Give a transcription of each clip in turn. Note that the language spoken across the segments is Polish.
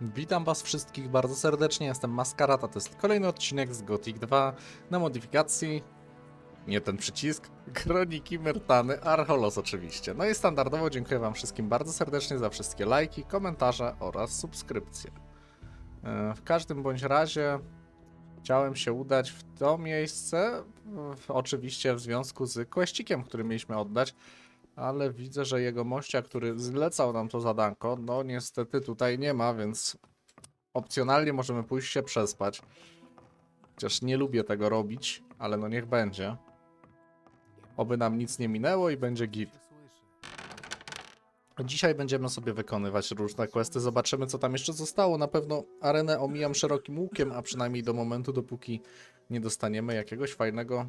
Witam was wszystkich bardzo serdecznie, jestem Maskarata, to jest kolejny odcinek z Gothic 2 na modyfikacji, nie ten przycisk, Kroniki Myrtany, Archolos oczywiście. No i standardowo dziękuję wam wszystkim bardzo serdecznie za wszystkie lajki, komentarze oraz subskrypcje. E, W każdym bądź razie chciałem się udać w to miejsce, oczywiście w związku z questikiem, który mieliśmy oddać, ale widzę, że jego mościa, który zlecał nam to zadanko, no niestety tutaj nie ma, więc opcjonalnie możemy pójść się przespać. Chociaż nie lubię tego robić, ale no niech będzie. Oby nam nic nie minęło i będzie git. Dzisiaj będziemy sobie wykonywać różne questy, zobaczymy co tam jeszcze zostało. Na pewno arenę omijam szerokim łukiem, a przynajmniej do momentu, dopóki nie dostaniemy jakiegoś fajnego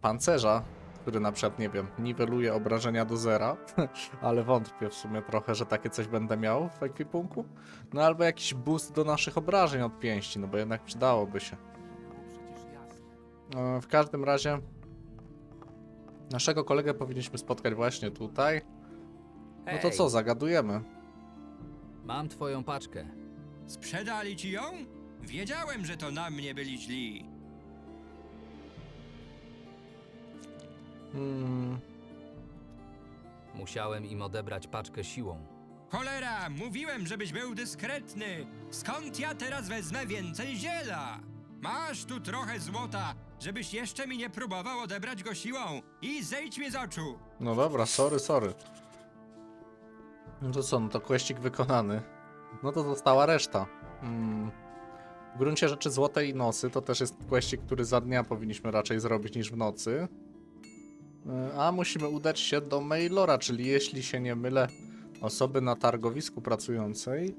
pancerza, który na przykład, nie wiem, niweluje obrażenia do zera, ale wątpię w sumie trochę, że takie coś będę miał w ekwipunku. No albo jakiś boost do naszych obrażeń od pięści, no bo jednak przydałoby się. E, W każdym razie naszego kolegę powinniśmy spotkać właśnie tutaj. No to Hej, co, zagadujemy. Mam twoją paczkę. Sprzedali ci ją? Wiedziałem, że to na mnie byli źli. Hmm, Musiałem im odebrać paczkę siłą. Cholera, mówiłem, żebyś był dyskretny. Skąd ja teraz wezmę więcej ziela? Masz tu trochę złota, żebyś jeszcze mi nie próbował odebrać go siłą. I zejdź mi z oczu. no dobra, sorry, sorry. No to co, no to questik wykonany. No to została reszta. Hmm. W gruncie rzeczy złote i nosy to też jest questik, który za dnia powinniśmy raczej zrobić niż w nocy. E, A musimy udać się do Mailora, czyli jeśli się nie mylę, osoby na targowisku pracującej.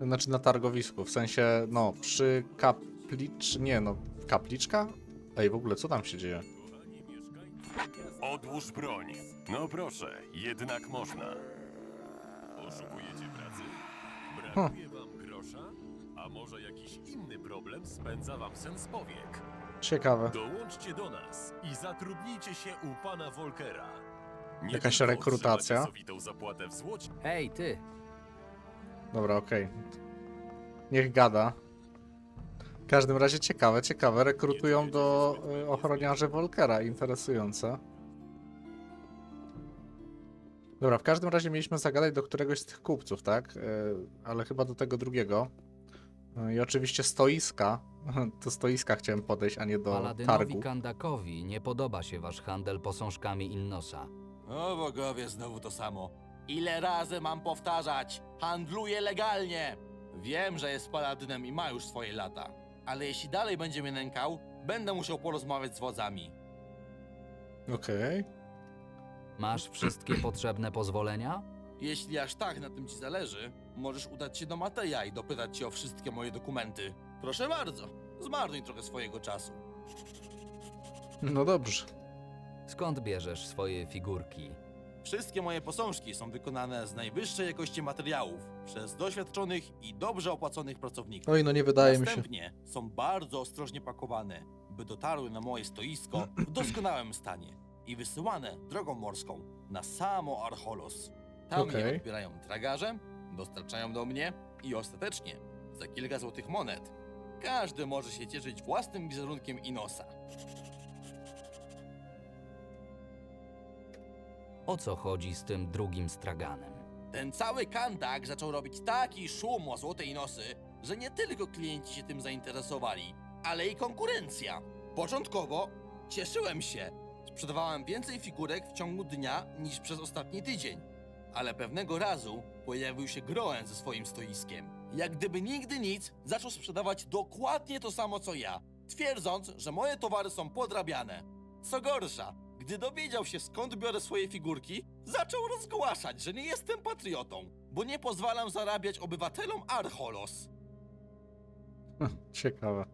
Znaczy na targowisku, w sensie, no, przy kaplicz... Nie, no, kapliczka? Ej, w ogóle, co tam się dzieje? Odłóż broń. No proszę, jednak można. Poszukujecie pracy? Brakuje wam grosza? A może jakiś inny problem spędza wam sens powiek? Ciekawe. Dołączcie do nas i zatrudnijcie się u pana Volkera. Nie Jakaś tylko rekrutacja? otrzymacie sowitą zapłatę w złocie, Hej, ty! Dobra, okej. Niech gada. W każdym razie ciekawe, ciekawe. Rekrutują do y, ochroniarzy Volkera. Interesujące. Dobra, w każdym razie mieliśmy zagadać do któregoś z tych kupców, tak? Y, ale chyba do tego drugiego. I oczywiście stoiska. Do stoiska chciałem podejść, a nie do Paladynowi targu. Kandakowi nie podoba się wasz handel posążkami Innosa. O bogowie, znowu to samo. Ile razy mam powtarzać? Handluję legalnie! Wiem, że jest paladynem i ma już swoje lata. Ale jeśli dalej będzie mnie nękał, będę musiał porozmawiać z wodzami. Okej. Masz wszystkie potrzebne pozwolenia? Jeśli aż tak na tym ci zależy, możesz udać się do Mateja i dopytać się o wszystkie moje dokumenty. Proszę bardzo, zmarnuj trochę swojego czasu. No dobrze. Skąd bierzesz swoje figurki? Wszystkie moje posążki są wykonane z najwyższej jakości materiałów przez doświadczonych i dobrze opłaconych pracowników. Oj, no nie wydaje mi się. Następnie są bardzo ostrożnie pakowane, by dotarły na moje stoisko w doskonałym stanie i wysyłane drogą morską na samo Archolos. Tam Okej. je odbierają tragarze, dostarczają do mnie i ostatecznie za kilka złotych monet każdy może się cieszyć własnym wizerunkiem Inosa. O co chodzi z tym drugim straganem? Ten cały kantak zaczął robić taki szum o złotej nosy, że nie tylko klienci się tym zainteresowali, ale i konkurencja. Początkowo cieszyłem się. Sprzedawałem więcej figurek w ciągu dnia niż przez ostatni tydzień. Ale pewnego razu pojawił się Groen ze swoim stoiskiem. Jak gdyby nigdy nic, zaczął sprzedawać dokładnie to samo co ja, twierdząc, że moje towary są podrabiane. Co gorsza, gdy dowiedział się skąd biorę swoje figurki, zaczął rozgłaszać, że nie jestem patriotą, bo nie pozwalam zarabiać obywatelom Archolos. Ciekawe.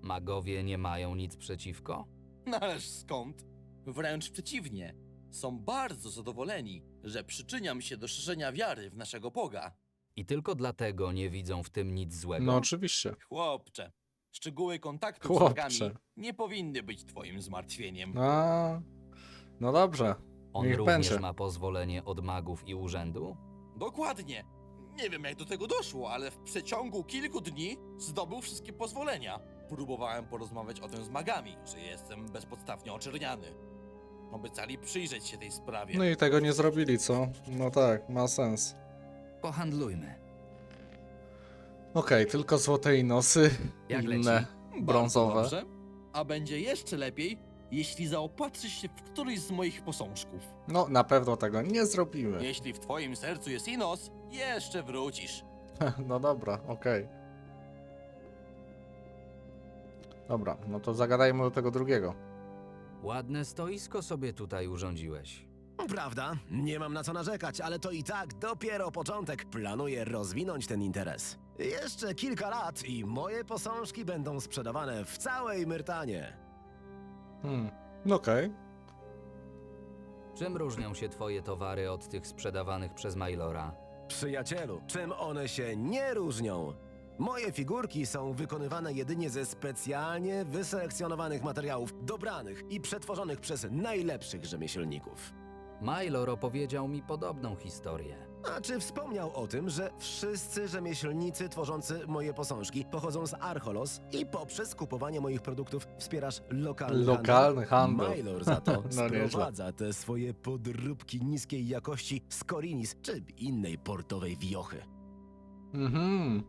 Magowie nie mają nic przeciwko? No ależ skąd? Wręcz przeciwnie. Są bardzo zadowoleni, że przyczyniam się do szerzenia wiary w naszego Boga. I tylko dlatego nie widzą w tym nic złego? No oczywiście. Chłopcze, szczegóły kontaktu Chłopcze. z Bogami nie powinny być twoim zmartwieniem. A, no dobrze. On niech również będzie. ma pozwolenie od magów i urzędu? Dokładnie. Nie wiem jak do tego doszło, ale w przeciągu kilku dni zdobył wszystkie pozwolenia. Próbowałem porozmawiać o tym z magami, że jestem bezpodstawnie oczerniany. Obiecali przyjrzeć się tej sprawie. No i tego nie zrobili, co? No tak, ma sens. Pohandlujmy. Okej, tylko złote nosy, Jak inne? Bardzo brązowe. dobrze. A będzie jeszcze lepiej, jeśli zaopatrzysz się w któryś z moich posążków. No, na pewno tego nie zrobimy. Jeśli w twoim sercu jest Inos, jeszcze wrócisz. No dobra, okej. Dobra, no to zagadajmy do tego drugiego. Ładne stoisko sobie tutaj urządziłeś. Prawda, nie mam na co narzekać, ale to i tak dopiero początek. Planuję rozwinąć ten interes. Jeszcze kilka lat i moje posążki będą sprzedawane w całej Myrtanie. Hmm, no okej. Czym różnią się twoje towary od tych sprzedawanych przez Mailora? Przyjacielu, czym one się nie różnią? Moje figurki są wykonywane jedynie ze specjalnie wyselekcjonowanych materiałów, dobranych i przetworzonych przez najlepszych rzemieślników. Mailor opowiedział mi podobną historię. A czy wspomniał o tym, że wszyscy rzemieślnicy tworzący moje posążki pochodzą z Archolos i poprzez kupowanie moich produktów wspierasz lokalny Lokalny handel. Mailor za to No nieźle. sprowadza te swoje podróbki niskiej jakości z Korinis czy innej portowej wiochy. Mhm.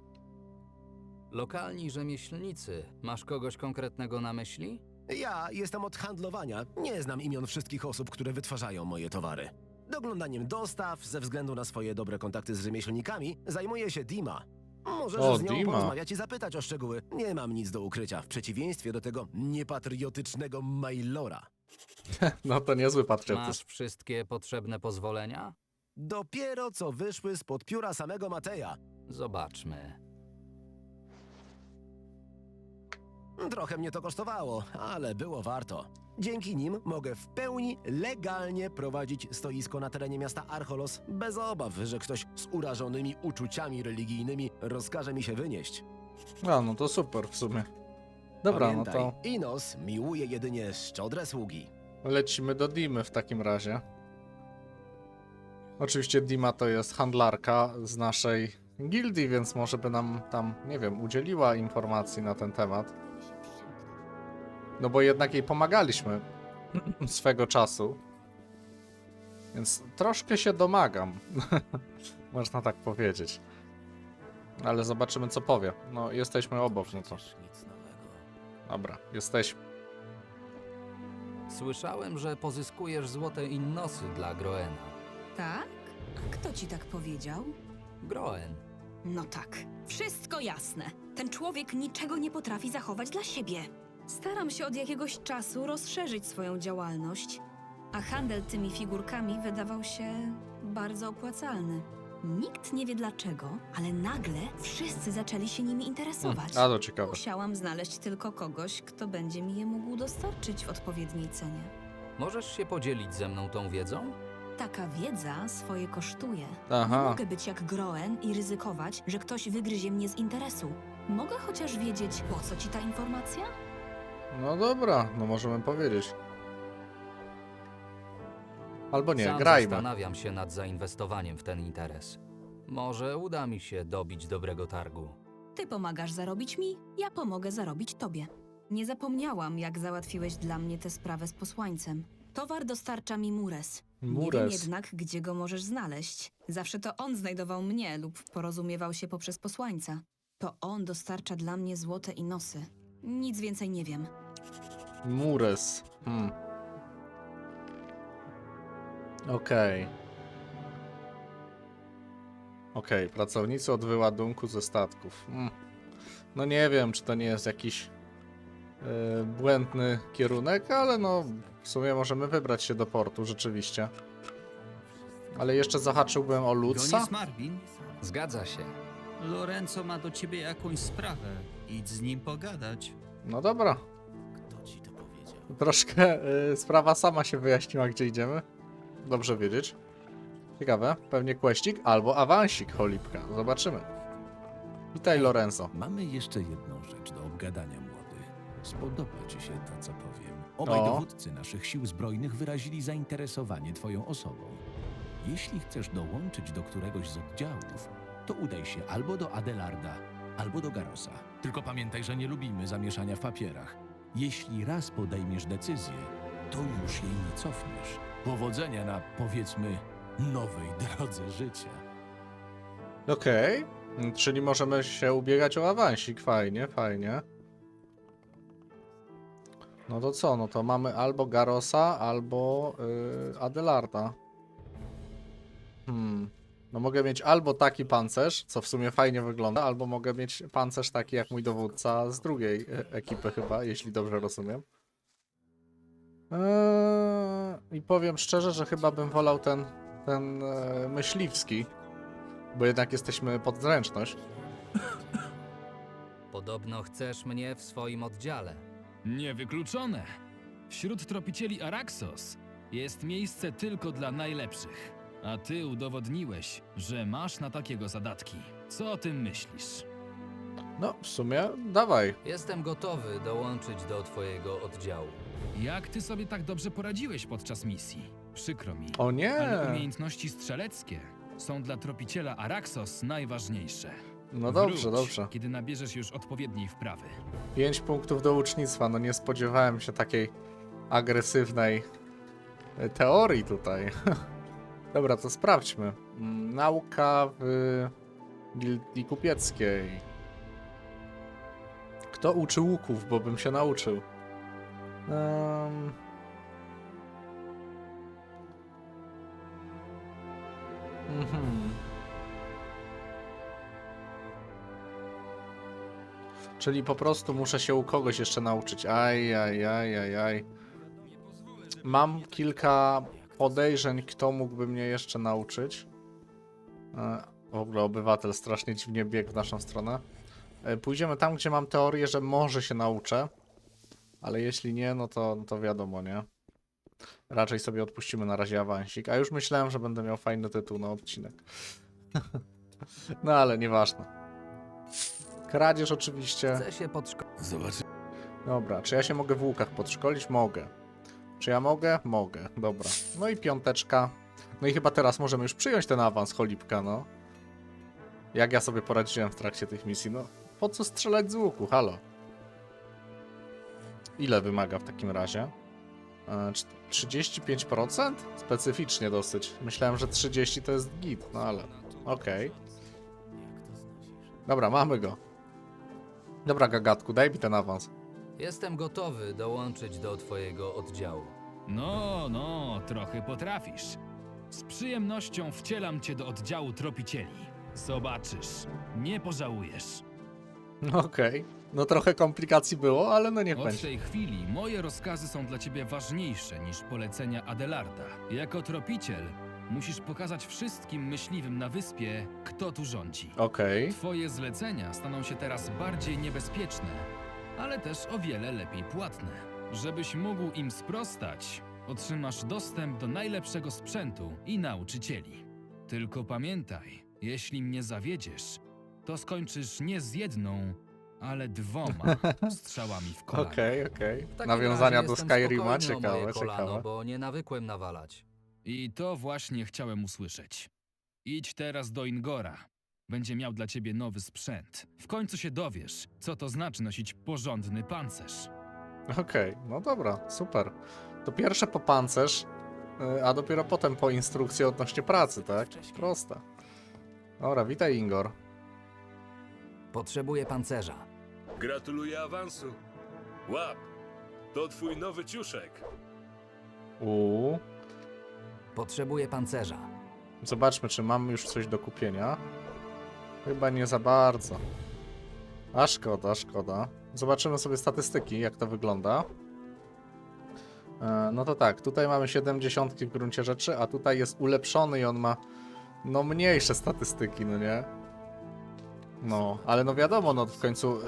Lokalni rzemieślnicy. Masz kogoś konkretnego na myśli? Ja jestem od handlowania, nie znam imion wszystkich osób, które wytwarzają moje towary. Doglądaniem dostaw, ze względu na swoje dobre kontakty z rzemieślnikami, zajmuje się Dima. Możesz O, z nią Dima. porozmawiać i zapytać o szczegóły. Nie mam nic do ukrycia, w przeciwieństwie do tego niepatriotycznego Mailora. No to niezły Masz patriotyzm. wszystkie potrzebne pozwolenia? Dopiero co wyszły spod pióra samego Mateja. Zobaczmy. Trochę mnie to kosztowało, ale było warto. Dzięki nim mogę w pełni legalnie prowadzić stoisko na terenie miasta Archolos, bez obaw, że ktoś z urażonymi uczuciami religijnymi rozkaże mi się wynieść. A, no to super w sumie. Dobra, no Pamiętaj, to Inos miłuje jedynie szczodre sługi. lecimy do Dimy w takim razie. Oczywiście Dima to jest handlarka z naszej gildii, więc może by nam tam, nie wiem, udzieliła informacji na ten temat. No bo jednak jej pomagaliśmy swego czasu. Więc troszkę się domagam. Można tak powiedzieć. Ale zobaczymy co powie. No jesteśmy obok, no to. Dobra, jesteśmy. Słyszałem, że pozyskujesz złote innosy dla Groena. Tak? A kto ci tak powiedział? Groen. No tak, wszystko jasne. Ten człowiek niczego nie potrafi zachować dla siebie. Staram się od jakiegoś czasu rozszerzyć swoją działalność, a handel tymi figurkami wydawał się bardzo opłacalny. Nikt nie wie dlaczego, ale nagle wszyscy zaczęli się nimi interesować. Hmm, A to ciekawe. Musiałam znaleźć tylko kogoś, kto będzie mi je mógł dostarczyć w odpowiedniej cenie. Możesz się podzielić ze mną tą wiedzą? Taka wiedza swoje kosztuje. Aha. Nie mogę być jak Groen i ryzykować, że ktoś wygryzie mnie z interesu. Mogę chociaż wiedzieć, po co ci ta informacja? No dobra, no możemy powiedzieć. Albo nie, Sam grajmy. zastanawiam się nad zainwestowaniem w ten interes. Może uda mi się dobić dobrego targu. Ty pomagasz zarobić mi, ja pomogę zarobić tobie. Nie zapomniałam, jak załatwiłeś dla mnie tę sprawę z posłańcem. Towar dostarcza mi Mures. Nie wiem Mures. jednak, gdzie go możesz znaleźć. Zawsze to on znajdował mnie lub porozumiewał się poprzez posłańca. To on dostarcza dla mnie złote i nosy. Nic więcej nie wiem. Mures. Hmm. Okej. Okej, pracownicy od wyładunku ze statków. Hmm. No nie wiem, czy to nie jest jakiś e, błędny kierunek, ale no w sumie możemy wybrać się do portu, rzeczywiście. Ale jeszcze zahaczyłbym o Lutza. Gonis Marvin, Zgadza się. Lorenzo ma do ciebie jakąś sprawę. Idź z nim pogadać. No dobra. Troszkę y, sprawa sama się wyjaśniła, gdzie idziemy. Dobrze wiedzieć. Ciekawe, pewnie kweścik albo awansik cholipka. Zobaczymy. Witaj Lorenzo. Mamy jeszcze jedną rzecz do obgadania, młody. Spodoba ci się to, co powiem. Obaj O. dowódcy naszych sił zbrojnych wyrazili zainteresowanie twoją osobą. Jeśli chcesz dołączyć do któregoś z oddziałów, to udaj się albo do Adelarda, albo do Garosa. Tylko pamiętaj, że nie lubimy zamieszania w papierach. Jeśli raz podejmiesz decyzję, to już jej nie cofniesz. Powodzenia na, powiedzmy, nowej drodze życia. Okej, czyli możemy się ubiegać o awansik, fajnie, fajnie. No to co, no to mamy albo Garosa, albo yy, Adelarda. Hmm. No mogę mieć albo taki pancerz, co w sumie fajnie wygląda, albo mogę mieć pancerz taki jak mój dowódca z drugiej e, ekipy chyba, jeśli dobrze rozumiem. Eee, I powiem szczerze, że chyba bym wolał ten, ten e, myśliwski, bo jednak jesteśmy pod zręczność. Podobno chcesz mnie w swoim oddziale. Niewykluczone. Wśród tropicieli Araxos jest miejsce tylko dla najlepszych. A ty udowodniłeś, że masz na takiego zadatki. Co o tym myślisz? No, w sumie dawaj. Jestem gotowy dołączyć do twojego oddziału. Jak ty sobie tak dobrze poradziłeś podczas misji? Przykro mi. O nie! Ale umiejętności strzeleckie są dla tropiciela Araxos najważniejsze. No dobrze, Wróć, dobrze. Kiedy nabierzesz już odpowiedniej wprawy. 5 punktów do ucznictwa. No nie spodziewałem się takiej agresywnej e, teorii tutaj. Dobra, to sprawdźmy. Nauka w gildii kupieckiej. Kto uczy łuków, bo bym się nauczył. Um... Mhm. Czyli po prostu muszę się u kogoś jeszcze nauczyć. Aj, aj, aj, aj, aj. Mam kilka podejrzeń, kto mógłby mnie jeszcze nauczyć. E, W ogóle obywatel strasznie dziwnie biegł w naszą stronę. E, Pójdziemy tam, gdzie mam teorię, że może się nauczę. Ale jeśli nie, no to, to wiadomo, nie? Raczej sobie odpuścimy na razie awansik. A już myślałem, że będę miał fajny tytuł na odcinek. no ale nieważne. Kradzież oczywiście. Chcę się podszkolić. Zobacz. Dobra, czy ja się mogę w łukach podszkolić? Mogę. Czy ja mogę? Mogę, dobra. No i piąteczka. No i chyba teraz możemy już przyjąć ten awans cholipka, no. Jak ja sobie poradziłem w trakcie tych misji, no. Po co strzelać z łuku, halo? Ile wymaga w takim razie? E, cz- 35%? Specyficznie dosyć. Myślałem, że 30 to jest git, no ale okej. Dobra, mamy go. Dobra, gagatku, daj mi ten awans. Jestem gotowy dołączyć do twojego oddziału. No, no, trochę potrafisz. Z przyjemnością wcielam cię do oddziału tropicieli. Zobaczysz, nie pożałujesz. Okej. No trochę komplikacji było, ale no niech Od będzie. tej chwili moje rozkazy są dla ciebie ważniejsze niż polecenia Adelarda. Jako tropiciel musisz pokazać wszystkim myśliwym na wyspie, kto tu rządzi. Okej. Twoje zlecenia staną się teraz bardziej niebezpieczne, ale też o wiele lepiej płatne. Żebyś mógł im sprostać, otrzymasz dostęp do najlepszego sprzętu i nauczycieli. Tylko pamiętaj, jeśli mnie zawiedziesz, to skończysz nie z jedną, ale dwoma strzałami w kolano. Okej, okej. W takim Nawiązania razie do jestem Skyrima, spokojny o ciekawe, moje kolano, ciekawe. bo nie nawykłem nawalać. I to właśnie chciałem usłyszeć. Idź teraz do Ingora. Będzie miał dla ciebie nowy sprzęt. W końcu się dowiesz, co to znaczy nosić porządny pancerz. Okej, no dobra, super. To pierwsze po pancerz, y, a dopiero potem po instrukcję odnośnie pracy, tak? Proste. Dobra, witaj Ingor. Potrzebuję pancerza. Gratuluję awansu. Łap! To twój nowy ciuszek. Uuu. Potrzebuję pancerza. Zobaczmy, czy mamy już coś do kupienia. Chyba nie za bardzo. A szkoda, szkoda. Zobaczymy sobie statystyki, jak to wygląda. E, No to tak, tutaj mamy 70 w gruncie rzeczy, a tutaj jest ulepszony i on ma no mniejsze statystyki, no nie? No, ale no wiadomo, no w końcu y,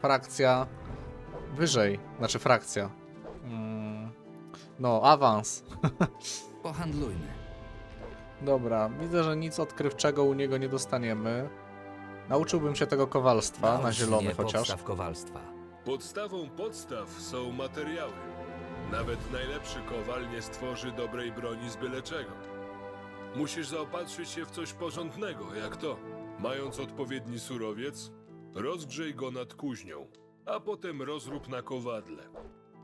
frakcja wyżej, znaczy frakcja. Mm, No, awans. Pohandlujmy. Dobra, widzę, że nic odkrywczego u niego nie dostaniemy. Nauczyłbym się tego kowalstwa, na Naucz zielony mnie chociaż. podstaw kowalstwa. Podstawą podstaw są materiały. Nawet najlepszy kowal nie stworzy dobrej broni z byle czego. Musisz zaopatrzyć się w coś porządnego, jak to. Mając odpowiedni surowiec, rozgrzej go nad kuźnią, a potem rozrób na kowadle.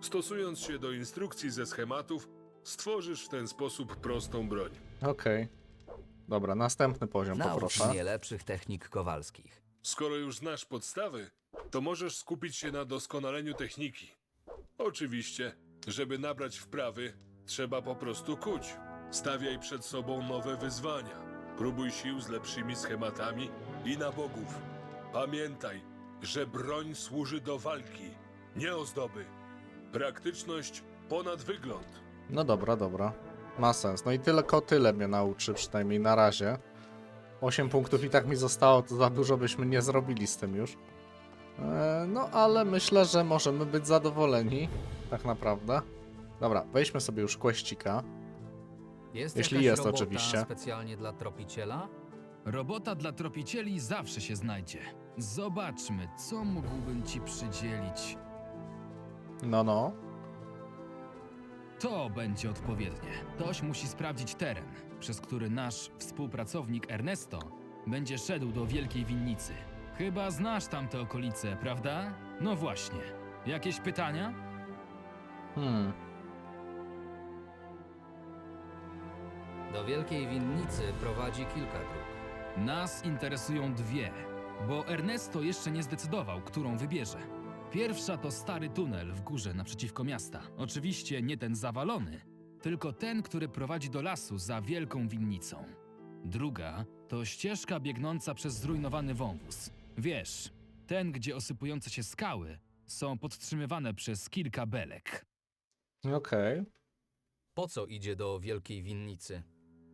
Stosując się do instrukcji ze schematów, stworzysz w ten sposób prostą broń. Okej. Dobra, następny poziom Naucz poproszę. mnie lepszych technik kowalskich. Skoro już znasz podstawy, to możesz skupić się na doskonaleniu techniki. Oczywiście, żeby nabrać wprawy, trzeba po prostu kuć. Stawiaj przed sobą nowe wyzwania. Próbuj sił z lepszymi schematami i na bogów. Pamiętaj, że broń służy do walki, nie ozdoby. Praktyczność ponad wygląd. No dobra, dobra. Ma sens. No i tylko tyle mnie nauczy, przynajmniej na razie. 8 punktów i tak mi zostało, to za dużo byśmy nie zrobili z tym już. E, no ale myślę, że możemy być zadowoleni. Tak naprawdę. Dobra, weźmy sobie już kłeścika. Jest Jeśli jest, robota oczywiście. specjalnie dla tropiciela? Robota dla tropicieli zawsze się znajdzie. Zobaczmy, co mógłbym ci przydzielić. No, no. To będzie odpowiednie. Ktoś musi sprawdzić teren, przez który nasz współpracownik Ernesto będzie szedł do Wielkiej Winnicy. Chyba znasz tamte okolice, prawda? No właśnie. Jakieś pytania? Hmm. Do Wielkiej Winnicy prowadzi kilka dróg. Nas interesują dwie, bo Ernesto jeszcze nie zdecydował, którą wybierze. Pierwsza to stary tunel w górze naprzeciwko miasta. Oczywiście nie ten zawalony, tylko ten, który prowadzi do lasu za wielką winnicą. Druga to ścieżka biegnąca przez zrujnowany wąwóz. Wiesz, ten, gdzie osypujące się skały są podtrzymywane przez kilka belek. Okej. Po co idzie do Wielkiej Winnicy?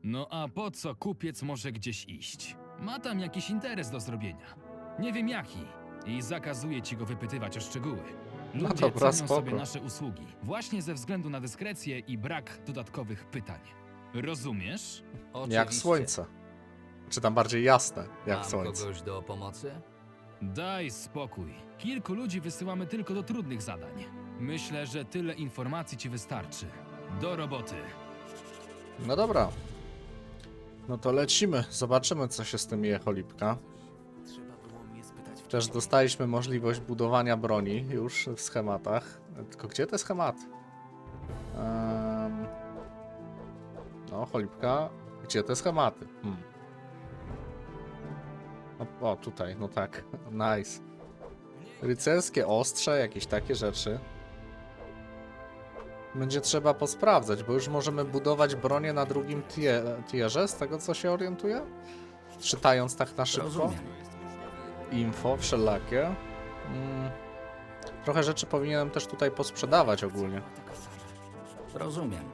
No a po co kupiec może gdzieś iść? Ma tam jakiś interes do zrobienia. Nie wiem jaki. I zakazuję ci go wypytywać o szczegóły. No Ludzie dobra, cenią spoko. sobie nasze usługi, właśnie ze względu na dyskrecję i brak dodatkowych pytań. Rozumiesz? Oczywiście. Jak słońce. Czy tam bardziej jasne, jak Mam słońce. kogoś do pomocy? Daj spokój. Kilku ludzi wysyłamy tylko do trudnych zadań. Myślę, że tyle informacji ci wystarczy. Do roboty. No dobra. No to lecimy. Zobaczymy, co się z tym je cholipka. Też dostaliśmy możliwość budowania broni już w schematach. Tylko gdzie te schematy? Em, No, cholipka. Gdzie te schematy? Hmm. O, o, tutaj, no tak. Nice. Rycerskie ostrze, jakieś takie rzeczy. Będzie trzeba posprawdzać, bo już możemy budować bronię na drugim tie- tierze, z tego co się orientuję? Czytając tak na szybko. Rozumiem. Info wszelakie. Mm. Trochę rzeczy powinienem też tutaj posprzedawać ogólnie. Rozumiem.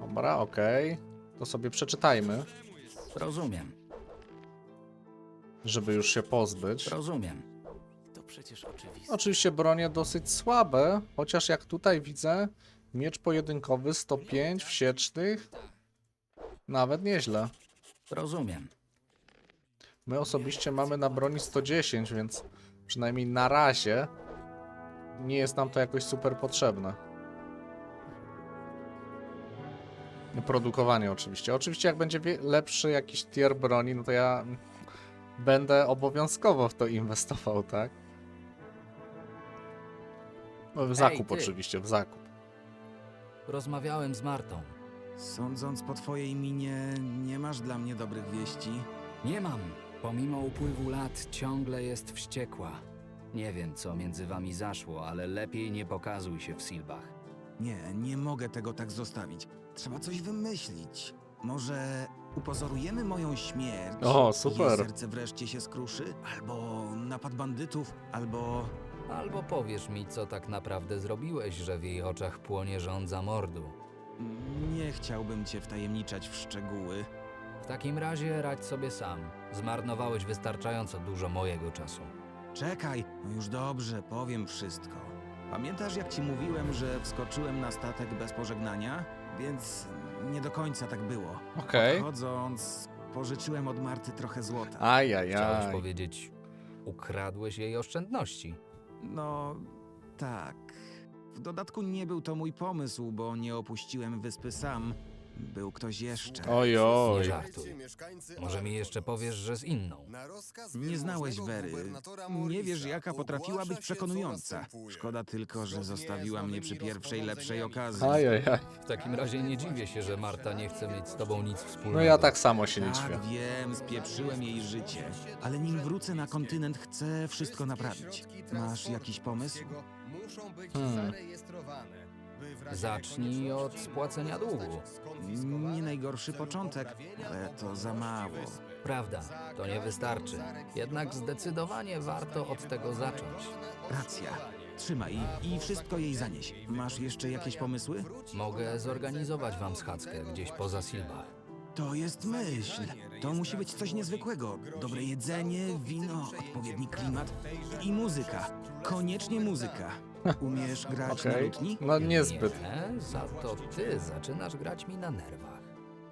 Dobra, okej. To sobie przeczytajmy, Rozumiem. żeby już się pozbyć. Rozumiem. Oczywiście bronie dosyć słabe, chociaż jak tutaj widzę, miecz pojedynkowy 105 wsiecznych. Nawet nieźle. Rozumiem. My osobiście mamy na broni 110, więc przynajmniej na razie nie jest nam to jakoś super potrzebne. Produkowanie oczywiście. Oczywiście jak będzie lepszy jakiś tier broni, no to ja będę obowiązkowo w to inwestował, tak? No, w zakup ty. oczywiście, w zakup. Rozmawiałem z Martą. Sądząc po twojej minie, nie masz dla mnie dobrych wieści. Nie mam. Pomimo upływu lat ciągle jest wściekła. Nie wiem, co między wami zaszło, ale lepiej nie pokazuj się w Silbach. Nie, nie mogę tego tak zostawić. Trzeba coś wymyślić. Może upozorujemy moją śmierć? O, i super. Jej serce wreszcie się skruszy? Albo napad bandytów, albo... Albo powiesz mi, co tak naprawdę zrobiłeś, że w jej oczach płonie żądza mordu. Nie chciałbym cię wtajemniczać w szczegóły. W takim razie radź sobie sam. Zmarnowałeś wystarczająco dużo mojego czasu. Czekaj, no już dobrze, powiem wszystko. Pamiętasz, jak ci mówiłem, że wskoczyłem na statek bez pożegnania? Więc nie do końca tak było. Okej. Odchodząc, pożyczyłem od Marty trochę złota. Chciałeś Ajajaj. powiedzieć, ukradłeś jej oszczędności. No, tak. W dodatku nie był to mój pomysł, bo nie opuściłem wyspy sam. Był ktoś jeszcze. Oj, Nie oj. żartuj. Może mi jeszcze powiesz, że z inną. Nie znałeś Wery. Nie wiesz, jaka potrafiła być przekonująca. Szkoda tylko, że zostawiła mnie przy pierwszej lepszej okazji. Aj, aj, aj. W takim razie nie dziwię się, że Marta nie chce mieć z tobą nic wspólnego. No ja tak samo się nie dziwię. Tak, wiem, spieprzyłem jej życie. Ale nim wrócę na kontynent, chcę wszystko naprawić. Masz jakiś pomysł? Hmm. Zacznij od spłacenia długu. Nie najgorszy początek, ale to za mało. Prawda, to nie wystarczy. Jednak zdecydowanie warto od tego zacząć. Racja. Trzymaj i wszystko jej zanieś. Masz jeszcze jakieś pomysły? Mogę zorganizować wam schadzkę gdzieś poza Silbach. To jest myśl. To musi być coś niezwykłego. Dobre jedzenie, wino, odpowiedni klimat i muzyka. Koniecznie muzyka. Umiesz grać na Okej. lutni? No niezbyt. Nie, za to ty zaczynasz grać mi na nerwach.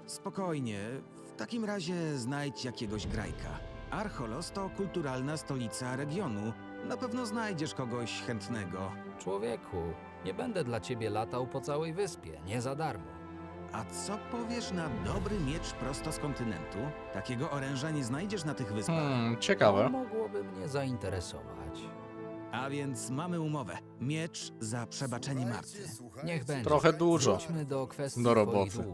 Spokojnie. W takim razie znajdź jakiegoś grajka. Archolos to kulturalna stolica regionu. Na pewno znajdziesz kogoś chętnego. Człowieku, nie będę dla ciebie latał po całej wyspie, nie za darmo. A co powiesz na dobry miecz prosto z kontynentu? Takiego oręża nie znajdziesz na tych wyspach. Hmm, To ciekawe. mogłoby mnie zainteresować. A więc mamy umowę. Miecz za przebaczenie Marty. Niech będzie. Trochę dużo Wróćmy do kwestii do roboty.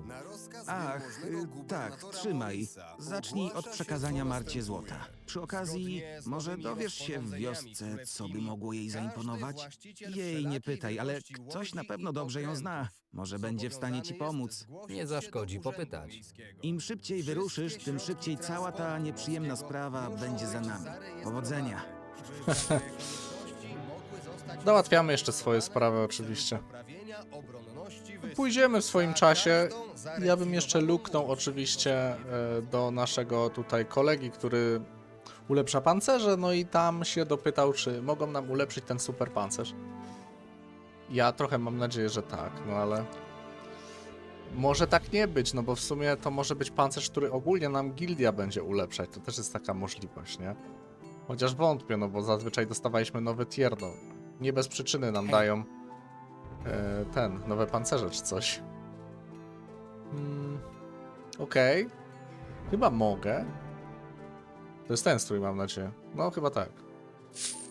Ach, y, tak, trzymaj. Zacznij od przekazania Marcie złota. Przy okazji, może dowiesz się w wiosce, co by mogło jej zaimponować? Jej nie pytaj, ale ktoś na pewno dobrze ją zna. Może będzie w stanie ci pomóc. Nie zaszkodzi popytać. Im szybciej wyruszysz, tym szybciej cała ta nieprzyjemna sprawa będzie za nami. Powodzenia. Załatwiamy jeszcze swoje sprawy oczywiście. Pójdziemy w swoim czasie. Ja bym jeszcze luknął oczywiście e, do naszego tutaj kolegi, który ulepsza pancerze, no i tam się dopytał, czy mogą nam ulepszyć ten super pancerz. Ja trochę mam nadzieję, że tak, no ale może tak nie być, no bo w sumie to może być pancerz, który ogólnie nam gildia będzie ulepszać. To też jest taka możliwość, nie? Chociaż wątpię, no bo zazwyczaj dostawaliśmy nowy tier, no. Nie bez przyczyny nam dają e, ten, nowe pancerze czy coś. Mm, Okej. Chyba mogę. To jest ten strój, mam nadzieję. No, chyba tak.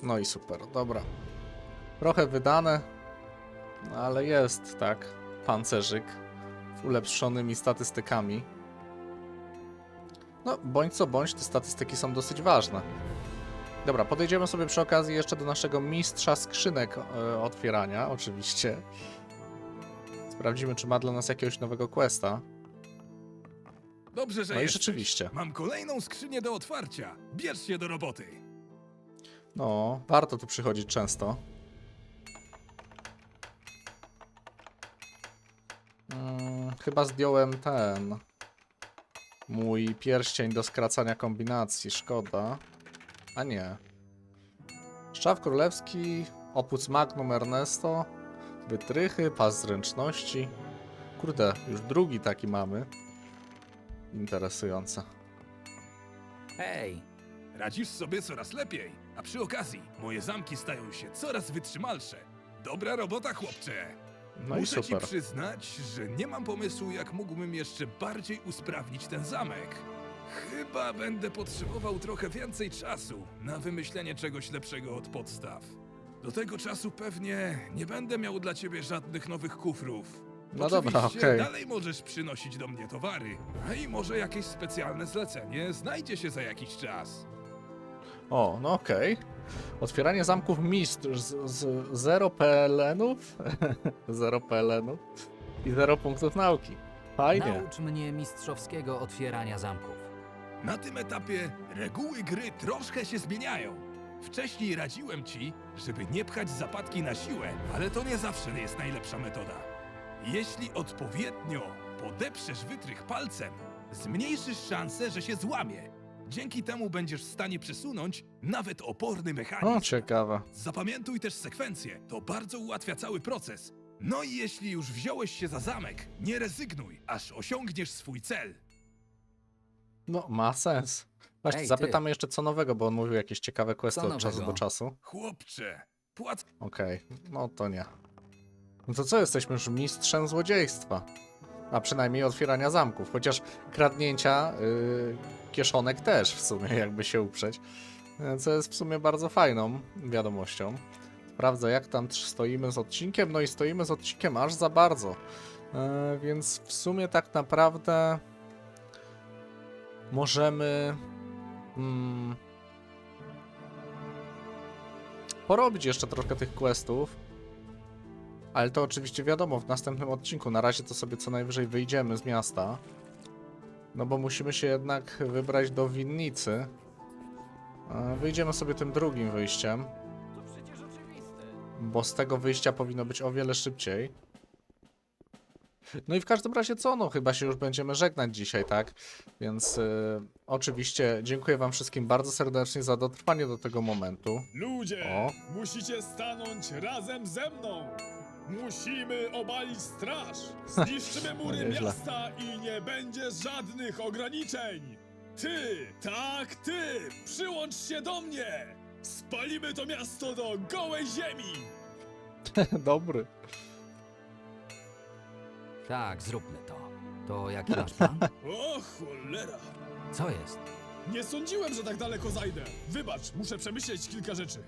No i super, dobra. Trochę wydane, ale jest, tak, pancerzyk z ulepszonymi statystykami. No, bądź co bądź, te statystyki są dosyć ważne. Dobra, podejdziemy sobie przy okazji jeszcze do naszego mistrza skrzynek e, otwierania, oczywiście. Sprawdzimy, czy ma dla nas jakiegoś nowego questa. Dobrze, że No i jesteś. rzeczywiście. Mam kolejną skrzynię do otwarcia. Bierz się do roboty. No, warto tu przychodzić często. Mm, chyba zdjąłem ten. Mój pierścień do skracania kombinacji, szkoda. A nie. Szczaw królewski, opus magnum Ernesto, wytrychy, pas zręczności. Kurde, już drugi taki mamy. Interesujące. Hej, Radzisz sobie coraz lepiej, a przy okazji moje zamki stają się coraz wytrzymalsze. Dobra robota, chłopcze. No i Muszę super. ci przyznać, że nie mam pomysłu, jak mógłbym jeszcze bardziej usprawnić ten zamek. Chyba będę potrzebował trochę więcej czasu na wymyślenie czegoś lepszego od podstaw. Do tego czasu pewnie nie będę miał dla ciebie żadnych nowych kufrów. No dobra, Oczywiście okej. dalej możesz przynosić do mnie towary, a i może jakieś specjalne zlecenie znajdzie się za jakiś czas. O, no okej. Otwieranie zamków mistrz z, z 0 PLN-ów, 0 PLN-ów i 0 punktów nauki. Fajnie. naucz mnie mistrzowskiego otwierania zamków. Na tym etapie reguły gry troszkę się zmieniają. Wcześniej radziłem ci, żeby nie pchać zapadki na siłę, ale to nie zawsze jest najlepsza metoda. Jeśli odpowiednio podeprzesz wytrych palcem, zmniejszysz szansę, że się złamie. Dzięki temu będziesz w stanie przesunąć nawet oporny mechanizm. O, ciekawe. Zapamiętuj też sekwencję, to bardzo ułatwia cały proces. No i jeśli już wziąłeś się za zamek, nie rezygnuj, aż osiągniesz swój cel. No, ma sens. Właśnie, Ej, ty. zapytamy jeszcze co nowego, bo on mówił jakieś ciekawe questy Co od czasu nowego? do czasu. Chłopcze, płac Okej, no to nie. No to co, jesteśmy już mistrzem złodziejstwa. A przynajmniej otwierania zamków. Chociaż kradnięcia yy, kieszonek też w sumie, jakby się uprzeć. E, Co jest w sumie bardzo fajną wiadomością. Sprawdzę, jak tam tr- stoimy z odcinkiem. No i stoimy z odcinkiem aż za bardzo. E, więc w sumie tak naprawdę możemy mm, porobić jeszcze troszkę tych questów. Ale to oczywiście wiadomo, w następnym odcinku. Na razie to sobie co najwyżej wyjdziemy z miasta. No bo musimy się jednak wybrać do winnicy. Wyjdziemy sobie tym drugim wyjściem. Bo z tego wyjścia powinno być o wiele szybciej. No i w każdym razie co? No chyba się już będziemy żegnać dzisiaj, tak? Więc y, oczywiście dziękuję wam wszystkim bardzo serdecznie za dotrwanie do tego momentu. Ludzie, O. musicie stanąć razem ze mną. Musimy obalić straż. Zniszczymy mury nieźle. miasta i nie będzie żadnych ograniczeń. Ty, tak ty, przyłącz się do mnie. Spalimy to miasto do gołej ziemi. Dobry. Tak, zróbmy to. To jaki masz plan? O cholera. Co jest? Nie sądziłem, że tak daleko zajdę. Wybacz, muszę przemyśleć kilka rzeczy.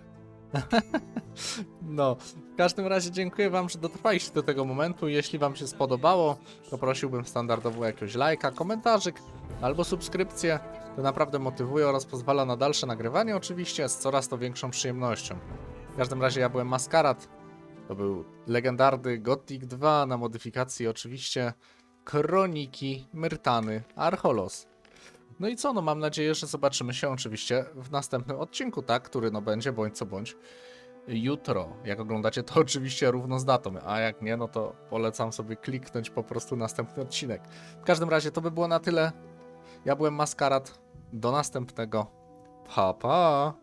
No, w każdym razie dziękuję wam, że dotrwaliście do tego momentu. Jeśli wam się spodobało, to prosiłbym standardowo o jakiegoś lajka, komentarzyk albo subskrypcję. To naprawdę motywuje oraz pozwala na dalsze nagrywanie oczywiście z coraz to większą przyjemnością. W każdym razie ja byłem Maskarat. To był legendarny Gothic 2 na modyfikacji oczywiście Kroniki Myrtany Archolos. No i co, no mam nadzieję, że zobaczymy się oczywiście w następnym odcinku, tak? Który no będzie bądź co bądź jutro. Jak oglądacie to oczywiście równo z datą, a jak nie, no to polecam sobie kliknąć po prostu następny odcinek. W każdym razie to by było na tyle. Ja byłem Maskarat. Do następnego. Pa, pa!